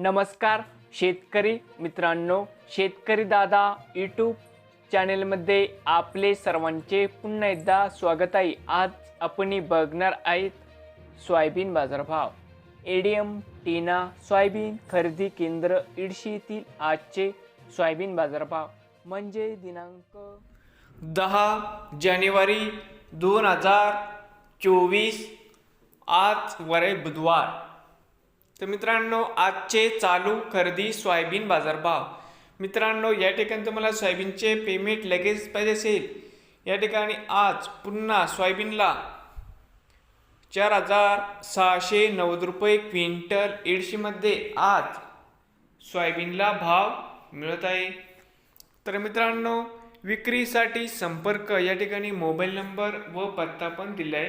नमस्कार शेतकरी मित्रांनो शेतकरी दादा यूट्यूब चॅनेलमध्ये आपले सर्वांचे पुन्हा एकदा स्वागत आहे. आज आपण बघणार आहेत सोयाबीन बाजारभाव. एडीएम टीना सोयाबीन खरेदी केंद्र इडशी आजचे सोयाबीन बाजारभाव. म्हणजे दिनांक दहा जानेवारी दोन हजार चोवीस आज वरे बुधवार. तर मित्रांनो आजचे चालू खरेदी सोयाबीन बाजारभाव. मित्रांनो या ठिकाणी तुम्हाला सोयाबीनचे पेमेंट लगेच पाहिजे असेल. या ठिकाणी आज पुन्हा सोयाबीनला चार हजार सहाशे नव्वद रुपये क्विंटल एडशीमध्ये आज सोयाबीनला भाव मिळत आहे. तर मित्रांनो विक्रीसाठी संपर्क या ठिकाणी मोबाईल नंबर व पत्ता पण दिला आहे